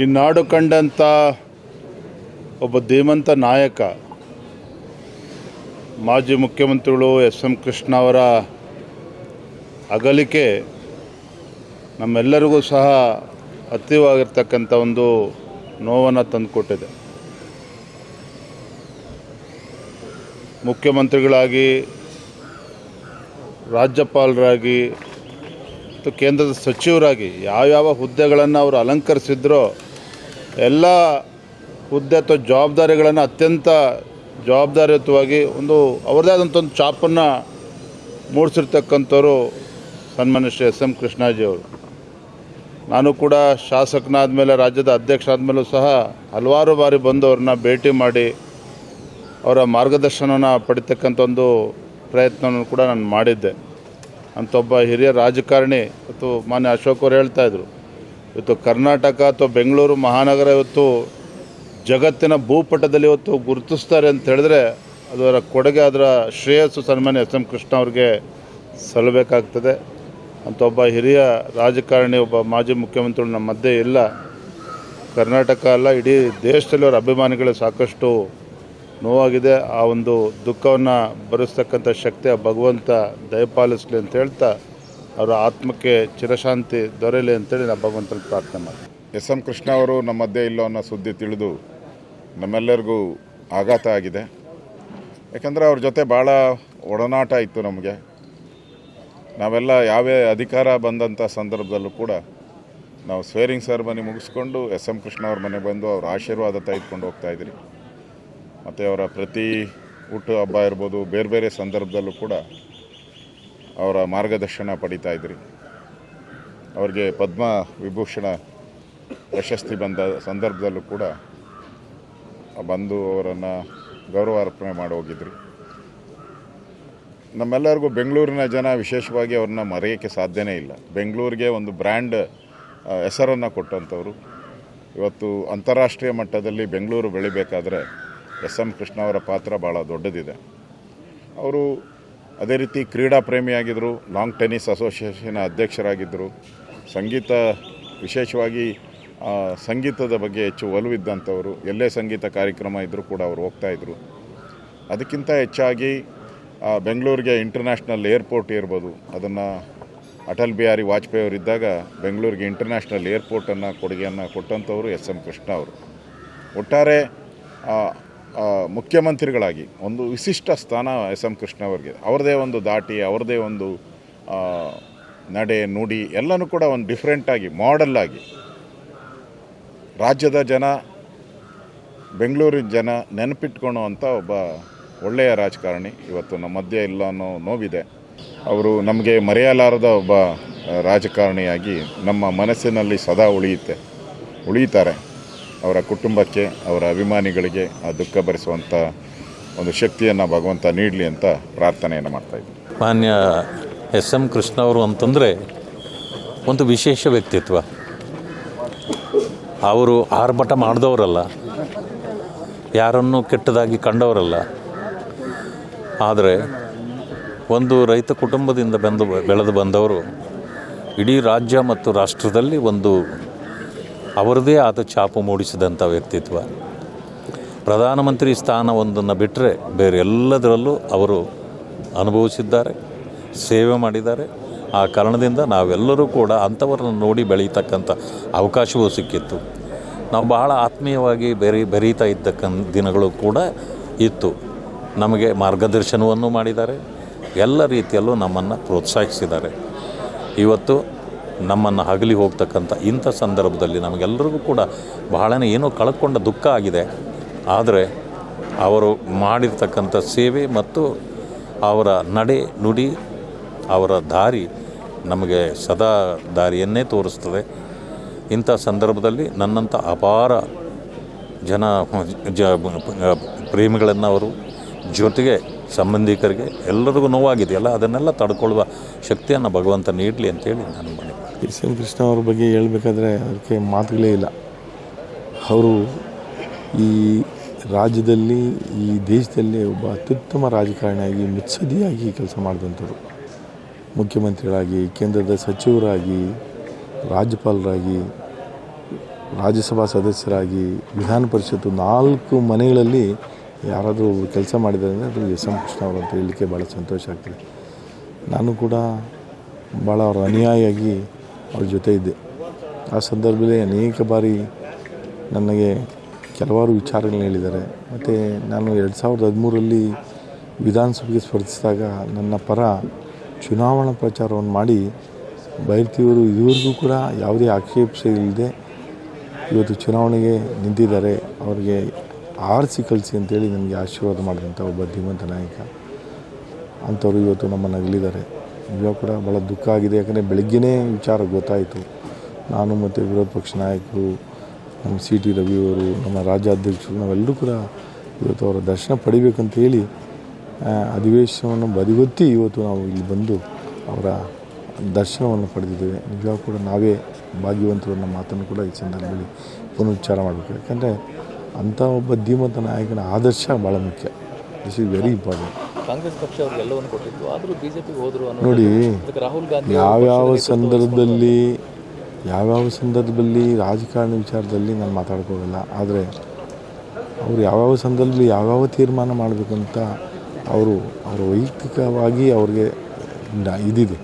ಈ ನಾಡು ಕಂಡಂಥ ಒಬ್ಬ ಧೀಮಂತ ನಾಯಕ, ಮಾಜಿ ಮುಖ್ಯಮಂತ್ರಿಗಳು ಎಸ್ ಎಂ ಕೃಷ್ಣ ಅವರ ಅಗಲಿಕೆ ನಮ್ಮೆಲ್ಲರಿಗೂ ಸಹ ಅತೀವಾಗಿರ್ತಕ್ಕಂಥ ಒಂದು ನೋವನ್ನು ತಂದುಕೊಟ್ಟಿದೆ. ಮುಖ್ಯಮಂತ್ರಿಗಳಾಗಿ, ರಾಜ್ಯಪಾಲರಾಗಿ ಮತ್ತು ಕೇಂದ್ರದ ಸಚಿವರಾಗಿ ಯಾವ್ಯಾವ ಹುದ್ದೆಗಳನ್ನು ಅವರು ಅಲಂಕರಿಸಿದ್ರೋ ಎಲ್ಲ ಹುದ್ದೆ ಅಥವಾ ಜವಾಬ್ದಾರಿಗಳನ್ನು ಅತ್ಯಂತ ಜವಾಬ್ದಾರಿಯುತವಾಗಿ ಒಂದು ಅವರದೇ ಆದಂಥ ಒಂದು ಚಾಪನ್ನು ಮೂಡಿಸಿರ್ತಕ್ಕಂಥವ್ರು ಸನ್ಮಾನ್ಯ ಶ್ರೀ ಎಸ್ ಎಂ ಕೃಷ್ಣಾಜಿ ಅವರು. ನಾನು ಕೂಡ ಶಾಸಕನಾದ ಮೇಲೆ ರಾಜ್ಯದ ಅಧ್ಯಕ್ಷ ಆದಮೇಲೂ ಸಹ ಹಲವಾರು ಬಾರಿ ಬಂದು ಅವ್ರನ್ನ ಭೇಟಿ ಮಾಡಿ ಅವರ ಮಾರ್ಗದರ್ಶನವನ್ನು ಪಡಿತಕ್ಕಂಥ ಒಂದು ಪ್ರಯತ್ನವನ್ನು ಕೂಡ ನಾನು ಮಾಡಿದ್ದೆ. ಅಂತ ಒಬ್ಬ ಹಿರಿಯ ರಾಜಕಾರಣಿ ಇವತ್ತು ಮಾನ್ಯ ಅಶೋಕ್ ಅವರು ಹೇಳ್ತಾಯಿದ್ರು ಇವತ್ತು ಕರ್ನಾಟಕ ಅಥವಾ ಬೆಂಗಳೂರು ಮಹಾನಗರ ಇವತ್ತು ಜಗತ್ತಿನ ಭೂಪಟದಲ್ಲಿ ಇವತ್ತು ಗುರುತಿಸ್ತಾರೆ ಅಂತ ಹೇಳಿದ್ರೆ ಅದರ ಕೊಡುಗೆ, ಅದರ ಶ್ರೇಯಸ್ಸು ಸನ್ಮಾನ್ಯ ಎಸ್ ಎಂ ಕೃಷ್ಣ ಅವ್ರಿಗೆ ಸಲ್ಲಬೇಕಾಗ್ತದೆ. ಅಂತ ಒಬ್ಬ ಹಿರಿಯ ರಾಜಕಾರಣಿ, ಒಬ್ಬ ಮಾಜಿ ಮುಖ್ಯಮಂತ್ರಿಗಳು ನಮ್ಮ ಮಧ್ಯೆ ಇಲ್ಲ. ಕರ್ನಾಟಕ ಅಲ್ಲ, ಇಡೀ ದೇಶದಲ್ಲಿ ಅವರ ಅಭಿಮಾನಿಗಳು ಸಾಕಷ್ಟು ನೋವಾಗಿದೆ. ಆ ಒಂದು ದುಃಖವನ್ನು ಭರಿಸ್ತಕ್ಕಂಥ ಶಕ್ತಿ ಆ ಭಗವಂತ ದಯಪಾಲಿಸಲಿ ಅಂತ ಹೇಳ್ತಾ ಅವರ ಆತ್ಮಕ್ಕೆ ಚಿರಶಾಂತಿ ದೊರೆಯಲಿ ಅಂತೇಳಿ ನಾನು ಭಗವಂತನ ಪ್ರಾರ್ಥನೆ ಮಾಡ್ತೀನಿ. ಎಸ್ ಎಂ ಕೃಷ್ಣ ಅವರು ನಮ್ಮ ಮಧ್ಯೆ ಇಲ್ಲ ಅನ್ನೋ ಸುದ್ದಿ ತಿಳಿದು ನಮ್ಮೆಲ್ಲರಿಗೂ ಆಘಾತ ಆಗಿದೆ. ಯಾಕಂದರೆ ಅವ್ರ ಜೊತೆ ಭಾಳ ಒಡನಾಟ ಇತ್ತು ನಮಗೆ. ನಾವೆಲ್ಲ ಯಾವೇ ಅಧಿಕಾರ ಬಂದಂಥ ಸಂದರ್ಭದಲ್ಲೂ ಕೂಡ ನಾವು ಸ್ವೇರಿಂಗ್ ಸೆರೆಮನಿ ಮುಗಿಸ್ಕೊಂಡು ಎಸ್ ಎಂ ಕೃಷ್ಣ ಅವ್ರ ಮನೆಗೆ ಬಂದು ಅವ್ರ ಆಶೀರ್ವಾದ ತೆಗೆದುಕೊಂಡು ಹೋಗ್ತಾಯಿದ್ರಿ ಮತ್ತು ಅವರ ಪ್ರತಿ ಹುಟ್ಟು ಹಬ್ಬ ಇರ್ಬೋದು, ಬೇರೆ ಬೇರೆ ಸಂದರ್ಭದಲ್ಲೂ ಕೂಡ ಅವರ ಮಾರ್ಗದರ್ಶನ ಪಡಿತಾ ಇದ್ರಿ. ಅವ್ರಿಗೆ ಪದ್ಮ ವಿಭೂಷಣ ಪ್ರಶಸ್ತಿ ಬಂದ ಸಂದರ್ಭದಲ್ಲೂ ಕೂಡ ಬಂದು ಅವರನ್ನು ಗೌರವ ಅರ್ಪಣೆ ಮಾಡಿ ಹೋಗಿದ್ರಿ. ನಮ್ಮೆಲ್ಲರಿಗೂ ಬೆಂಗಳೂರಿನ ಜನ ವಿಶೇಷವಾಗಿ ಅವ್ರನ್ನ ಮರೆಯೋಕ್ಕೆ ಸಾಧ್ಯನೇ ಇಲ್ಲ. ಬೆಂಗಳೂರಿಗೆ ಒಂದು ಬ್ರ್ಯಾಂಡ್ ಹೆಸರನ್ನು ಕೊಟ್ಟಂಥವ್ರು. ಇವತ್ತು ಅಂತಾರಾಷ್ಟ್ರೀಯ ಮಟ್ಟದಲ್ಲಿ ಬೆಂಗಳೂರು ಬೆಳಿಬೇಕಾದ್ರೆ ಎಸ್ ಎಂ ಕೃಷ್ಣ ಅವರ ಪಾತ್ರ ಭಾಳ ದೊಡ್ಡದಿದೆ. ಅವರು ಅದೇ ರೀತಿ ಕ್ರೀಡಾ ಪ್ರೇಮಿಯಾಗಿದ್ದರು ಲಾಂಗ್ ಟೆನ್ನಿಸ್ ಅಸೋಸಿಯೇಷನ್ ಅಧ್ಯಕ್ಷರಾಗಿದ್ದರು ಸಂಗೀತ ವಿಶೇಷವಾಗಿ ಸಂಗೀತದ ಬಗ್ಗೆ ಹೆಚ್ಚು ಒಲವಿದ್ದಂಥವರು, ಎಲ್ಲೇ ಸಂಗೀತ ಕಾರ್ಯಕ್ರಮ ಇದ್ದರೂ ಕೂಡ ಅವರು ಹೋಗ್ತಾಯಿದ್ರು ಅದಕ್ಕಿಂತ ಹೆಚ್ಚಾಗಿ ಬೆಂಗಳೂರಿಗೆ ಇಂಟರ್ನ್ಯಾಷನಲ್ ಏರ್ಪೋರ್ಟ್ ಇರ್ಬೋದು. ಅದನ್ನು ಅಟಲ್ ಬಿಹಾರಿ ವಾಜಪೇಯಿ ಅವರಿದ್ದಾಗ ಬೆಂಗಳೂರಿಗೆ ಇಂಟರ್ನ್ಯಾಷನಲ್ ಏರ್ಪೋರ್ಟನ್ನು ಕೊಡುಗೆಯನ್ನು ಕೊಟ್ಟಂಥವರು ಎಸ್ ಎಂ ಕೃಷ್ಣ ಅವರು. ಒಟ್ಟಾರೆ ಮುಖ್ಯಮಂತ್ರಿಗಳಾಗಿ ಒಂದು ವಿಶಿಷ್ಟ ಸ್ಥಾನ ಎಸ್ ಎಂ ಕೃಷ್ಣ ಅವರಿಗೆ. ಅವ್ರದ್ದೇ ಒಂದು ದಾಟಿ ಅವ್ರದ್ದೇ ಒಂದು ನಡೆ ನುಡಿ ಎಲ್ಲನೂ ಕೂಡ ಒಂದು ಡಿಫ್ರೆಂಟಾಗಿ ಮಾಡಲ್ಲಾಗಿ ರಾಜ್ಯದ ಜನ, ಬೆಂಗಳೂರಿನ ಜನ ನೆನಪಿಟ್ಕೊಳೋ ಒಬ್ಬ ಒಳ್ಳೆಯ ರಾಜಕಾರಣಿ ಇವತ್ತು ನಮ್ಮ ಮಧ್ಯೆ ಇಲ್ಲ ಅನ್ನೋ ನೋವಿದೆ. ಅವರು ನಮಗೆ ಮರೆಯಲಾರದ ಒಬ್ಬ ರಾಜಕಾರಣಿಯಾಗಿ ನಮ್ಮ ಮನಸ್ಸಿನಲ್ಲಿ ಸದಾ ಉಳಿಯುತ್ತೆ, ಉಳಿಯುತ್ತಾರೆ. ಅವರ ಕುಟುಂಬಕ್ಕೆ, ಅವರ ಅಭಿಮಾನಿಗಳಿಗೆ ಆ ದುಃಖ ಭರಿಸುವಂಥ ಒಂದು ಶಕ್ತಿಯನ್ನು ಭಗವಂತ ನೀಡಲಿ ಅಂತ ಪ್ರಾರ್ಥನೆಯನ್ನು ಮಾಡ್ತಾಯಿದ್ವಿ ಮಾನ್ಯ ಎಸ್ ಎಂ ಕೃಷ್ಣ ಅವರು ಅಂತಂದರೆ ಒಂದು ವಿಶೇಷ ವ್ಯಕ್ತಿತ್ವ. ಅವರು ಆರ್ಭಟ ಮಾಡಿದವರಲ್ಲ, ಯಾರನ್ನು ಕೆಟ್ಟದಾಗಿ ಕಂಡವರಲ್ಲ. ಆದರೆ ಒಂದು ರೈತ ಕುಟುಂಬದಿಂದ ಬೆಂದು, ಬೆಳೆದು ಬಂದವರು ಇಡೀ ರಾಜ್ಯ ಮತ್ತು ರಾಷ್ಟ್ರದಲ್ಲಿ ಒಂದು ಅವರದೇ ಆದ ಛಾಪು ಮೂಡಿಸಿದಂಥ ವ್ಯಕ್ತಿತ್ವ. ಪ್ರಧಾನಮಂತ್ರಿ ಸ್ಥಾನವೊಂದನ್ನು ಬಿಟ್ಟರೆ ಬೇರೆ ಎಲ್ಲದರಲ್ಲೂ ಅವರು ಅನುಭವಿಸಿದ್ದಾರೆ, ಸೇವೆ ಮಾಡಿದ್ದಾರೆ. ಆ ಕಾರಣದಿಂದ ನಾವೆಲ್ಲರೂ ಕೂಡ ಅಂಥವರನ್ನು ನೋಡಿ ಬೆಳೀತಕ್ಕಂಥ ಅವಕಾಶವೂ ಸಿಕ್ಕಿತ್ತು. ನಾವು ಬಹಳ ಆತ್ಮೀಯವಾಗಿ ಬೆರಿ, ಬೆರೀತಾ ಇದ್ದಕ್ಕಂಥ ದಿನಗಳು ಕೂಡ ಇತ್ತು. ನಮಗೆ ಮಾರ್ಗದರ್ಶನವನ್ನು ಮಾಡಿದ್ದಾರೆ. ಎಲ್ಲ ರೀತಿಯಲ್ಲೂ ನಮ್ಮನ್ನು ಪ್ರೋತ್ಸಾಹಿಸಿದ್ದಾರೆ. ಇವತ್ತು ನಮ್ಮನ್ನು ಹಗಲಿ ಹೋಗ್ತಕ್ಕಂಥ ಇಂಥ ಸಂದರ್ಭದಲ್ಲಿ ನಮಗೆಲ್ಲರಿಗೂ ಕೂಡ ಬಹಳನೇ ಏನೋ ಕಳ್ಕೊಂಡ ದುಃಖ ಆಗಿದೆ. ಆದರೆ ಅವರು ಮಾಡಿರ್ತಕ್ಕಂಥ ಸೇವೆ ಮತ್ತು ಅವರ ನಡೆ ನುಡಿ, ಅವರ ದಾರಿ ನಮಗೆ ಸದಾ ದಾರಿಯನ್ನೇ ತೋರಿಸ್ತದೆ. ಇಂಥ ಸಂದರ್ಭದಲ್ಲಿ ನನ್ನಂಥ ಅಪಾರ ಜನ, ಜ, ಪ್ರೇಮಿಗಳನ್ನು ಅವರು, ಜೊತೆಗೆ ಸಂಬಂಧಿಕರಿಗೆ ಎಲ್ಲರಿಗೂ ನೋವಾಗಿದೆಯಲ್ಲ ಅದನ್ನೆಲ್ಲ ತಡ್ಕೊಳ್ಳುವ ಶಕ್ತಿಯನ್ನು ಭಗವಂತ ನೀಡಲಿ ಅಂತೇಳಿ ನಾನು ಮನೆ ಎಸ್ ಎಂ ಕೃಷ್ಣ ಅವ್ರ ಬಗ್ಗೆ ಹೇಳ್ಬೇಕಾದ್ರೆ ಅದಕ್ಕೆ ಮಾತುಗಳೇ ಇಲ್ಲ. ಅವರು ಈ ರಾಜ್ಯದಲ್ಲಿ, ಈ ದೇಶದಲ್ಲಿ ಒಬ್ಬ ಅತ್ಯುತ್ತಮ ರಾಜಕಾರಣಿಯಾಗಿ ಮುತ್ಸದಿಯಾಗಿ ಕೆಲಸ ಮಾಡಿದಂಥವ್ರು. ಮುಖ್ಯಮಂತ್ರಿಗಳಾಗಿ, ಕೇಂದ್ರದ ಸಚಿವರಾಗಿ, ರಾಜ್ಯಪಾಲರಾಗಿ, ರಾಜ್ಯಸಭಾ ಸದಸ್ಯರಾಗಿ, ವಿಧಾನ ಪರಿಷತ್ತು ನಾಲ್ಕು ಮನೆಗಳಲ್ಲಿ ಯಾರಾದರೂ ಕೆಲಸ ಮಾಡಿದ್ದಾರೆ ಅಂದರೆ ಅದು ಎಸ್ ಎಂ ಕೃಷ್ಣ ಅವರು ಅಂತ ಹೇಳಲಿಕ್ಕೆ ಭಾಳ ಸಂತೋಷ ಆಗ್ತದೆ. ನಾನು ಕೂಡ ಭಾಳ ಅವರ ಅನುಯಾಯಿಯಾಗಿ ಅವ್ರ ಜೊತೆ ಇದ್ದೆ. ಆ ಸಂದರ್ಭದಲ್ಲಿ ಅನೇಕ ಬಾರಿ ನನಗೆ ಕೆಲವಾರು ವಿಚಾರಗಳನ್ನ ಹೇಳಿದ್ದಾರೆ. ಮತ್ತು ನಾನು ಎರಡು ಸಾವಿರದ ಹದಿಮೂರರಲ್ಲಿ ವಿಧಾನಸಭೆಗೆ ಸ್ಪರ್ಧಿಸಿದಾಗ ನನ್ನ ಪರ ಚುನಾವಣಾ ಪ್ರಚಾರವನ್ನು ಮಾಡಿ ಬೈರ್ತಿಯವರು ಇದುವರೆಗೂ ಕೂಡ ಯಾವುದೇ ಆಕ್ಷೇಪಿಸೆ ಇಲ್ಲದೆ ಇವತ್ತು ಚುನಾವಣೆಗೆ ನಿಂತಿದ್ದಾರೆ. ಅವರಿಗೆ ಆರಿಸಿ ಕಲಿಸಿ ಅಂತೇಳಿ ನನಗೆ ಆಶೀರ್ವಾದ ಮಾಡಿದಂಥ ಒಬ್ಬ ಧೀಮಂತ ನಾಯಕ. ಅಂಥವರು ಇವತ್ತು ನಮ್ಮನ್ನು ಅಗಲಿದ್ದಾರೆ ಇವಾಗ ಕೂಡ ಭಾಳ ದುಃಖ ಆಗಿದೆ. ಯಾಕಂದರೆ ಬೆಳಗ್ಗೆನೇ ವಿಚಾರ ಗೊತ್ತಾಯಿತು. ನಾನು ಮತ್ತು ವಿರೋಧ ಪಕ್ಷ ನಾಯಕರು, ನಮ್ಮ ಸಿ ಟಿ ರವಿಯವರು ನಮ್ಮ ರಾಜ್ಯಾಧ್ಯಕ್ಷರು, ನಾವೆಲ್ಲರೂ ಕೂಡ ಇವತ್ತು ಅವರ ದರ್ಶನ ಪಡಿಬೇಕಂತ ಹೇಳಿ ಅಧಿವೇಶನವನ್ನು ಬದಿಗೊತ್ತಿ ಇವತ್ತು ನಾವು ಇಲ್ಲಿ ಬಂದು ಅವರ ದರ್ಶನವನ್ನು ಪಡೆದಿದ್ದೇವೆ. ನಿಜವಾಗ ಕೂಡ ನಾವೇ ಭಾಗ್ಯವಂತರು ಅನ್ನೋ ಮಾತನ್ನು ಕೂಡ ಈ ಸಂದರ್ಭದಲ್ಲಿ ಪುನರುಚ್ಚಾರ ಮಾಡಬೇಕು. ಯಾಕಂದರೆ ಅಂಥ ಒಬ್ಬ ಧೀಮಂತ ನಾಯಕನ ಆದರ್ಶ ಭಾಳ ಮುಖ್ಯ. This is very important Congress ಪಕ್ಷ ಅವ್ರಿಗೆ ಎಲ್ಲವನ್ನು ಕೊಟ್ಟಿತ್ತು. ಆದರೂ ಬಿಜೆಪಿಗೆ ಹೋದ್ರು ಅನ್ನೋ ನೋಡಿ ರಾಹುಲ್ ಗಾಂಧಿ ಯಾವ್ಯಾವ ಸಂದರ್ಭದಲ್ಲಿ ಯಾವ್ಯಾವ ಸಂದರ್ಭದಲ್ಲಿ ರಾಜಕಾರಣ ವಿಚಾರದಲ್ಲಿ ನಾನು ಮಾತಾಡ್ಕೋಗಲ್ಲ ಆದರೆ ಅವರು ಯಾವ್ಯಾವ ಸಂದರ್ಭದಲ್ಲಿ ಯಾವ್ಯಾವ ತೀರ್ಮಾನ ಮಾಡಬೇಕಂತ ಅವರು ಅವರ ವೈಯಕ್ತಿಕವಾಗಿ ಅವ್ರಿಗೆ ಇದಿದೆ.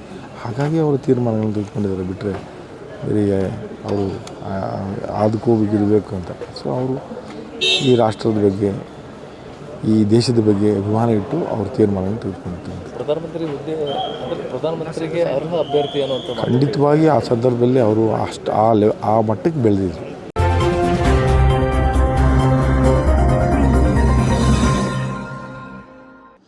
ಹಾಗಾಗಿ ಅವರು ತೀರ್ಮಾನಗಳನ್ನು ತೆಗೆದುಕೊಂಡಿದ್ದಾರೆ ಬಿಟ್ಟರೆ ಬೇರೆ ಅವರು ಆದ್ಕೋಬೇಕು ಇರಬೇಕು ಅಂತ. ಸೊ ಅವರು ಈ ರಾಷ್ಟ್ರದ ಬಗ್ಗೆ ಈ ದೇಶದ ಬಗ್ಗೆ ಅಭಿಮಾನ ಇಟ್ಟು ಅವರು ತೀರ್ಮಾನವನ್ನು ತೆಗೆದುಕೊಂಡಿದ್ದಾರೆ ಪ್ರಧಾನಮಂತ್ರಿ ಹುದ್ದೆ ಪ್ರಧಾನಮಂತ್ರಿಗೆ ಅರ್ಹ ಅಭ್ಯರ್ಥಿ ಅನ್ನುವಂಥ ಖಂಡಿತವಾಗಿ ಆ ಸಂದರ್ಭದಲ್ಲಿ ಅವರು ಅಷ್ಟು ಆ ಲೆ ಆ ಮಟ್ಟಕ್ಕೆ ಬೆಳೆದಿದ್ರು.